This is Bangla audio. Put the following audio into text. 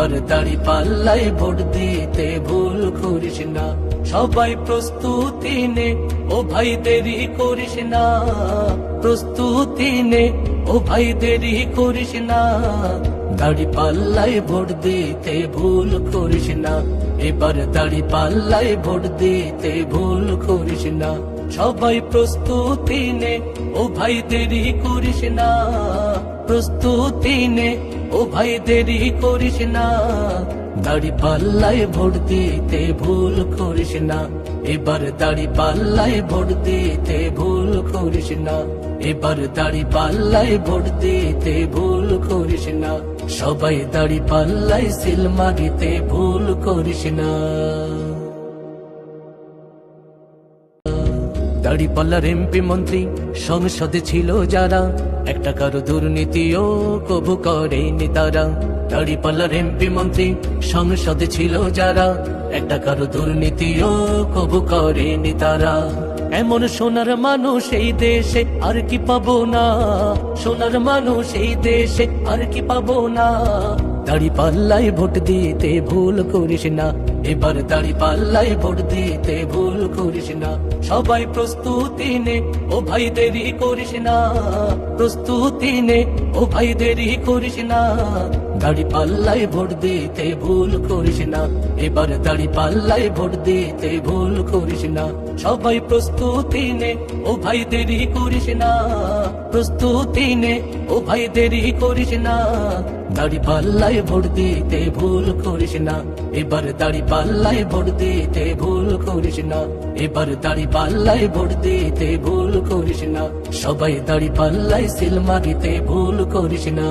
এবার দাড়ি পাল্লাই ভোট দিতে ভুল করিস না। সবাই প্রস্তুতি নে, ও ভাই দেরি করিস না। প্রস্তুতি নে, ও ভাই দেরি করিস না। দাড়ি পাল্লাই ভোট দিতে ভুল করিস না। এবার দাড়ি পাল্লাই ভোট দিতে ভুল করিস না। সবাই প্রস্তুতি নে, ও ভাই দেরি করিস না। প্রস্তুতি নে। ও ভাই, দেরি করিস না। দাড়ি পাল্লায় ভোট দিতে ভুল করিস না। এবার দাড়ি পাল্লায় ভোট দিতে ভুল করিস না। এবার দাড়ি পাল্লায় ভোট দিতে ভুল করিস না। সবাই দাড়ি পাল্লায় সিল মারিতে ভুল করিস না। দাড়ি পাল্লার এমপি মন্ত্রী, সংসদে ছিল যারা। একটা কারও দুর্নীতিও কবু করেনি তারা। দাড়ি পাল্লার এমপি মন্ত্রী, সংসদে ছিল যারা। একটা কারও দুর্নীতিও কবু করেনি তারা। এমন সোনার মানুষ এই দেশে আর কি পাবো না? সোনার মানুষ এই দেশে আর কি পাবো না? দাড়ি পাল্লাই ভোট দিতে ভুল করিস না। এবার দাড়ি পাল্লাই ভোট দিতে ভুল করিস না। সবাই প্রস্তুতি নে, ও ভাই দেরি করিস না। প্রস্তুতি নে, ও ভাই দেরি করিস না। দাড়ি পাল্লাই ভোট দিতে ভুল করিস না। এবার দাড়ি পাল্লাই ভোট দিতে ভুল করিস না। সবাই প্রস্তুতি নে, ও ভাই দেরি করিস না। প্রস্তুতি নে, ও ভাই দেরি করিস না। দাড়ি পাল্লাই ভোট দিতে ভুল করিস না। এবার দাড়ি পাল্লায় ভোট দিতে ভুল করিস না। এবার দাড়ি পাল্লায় ভোট দিতে ভুল করিস না। সবাই দাড়ি পাল্লায় সিল মারিতে ভুল করিস না।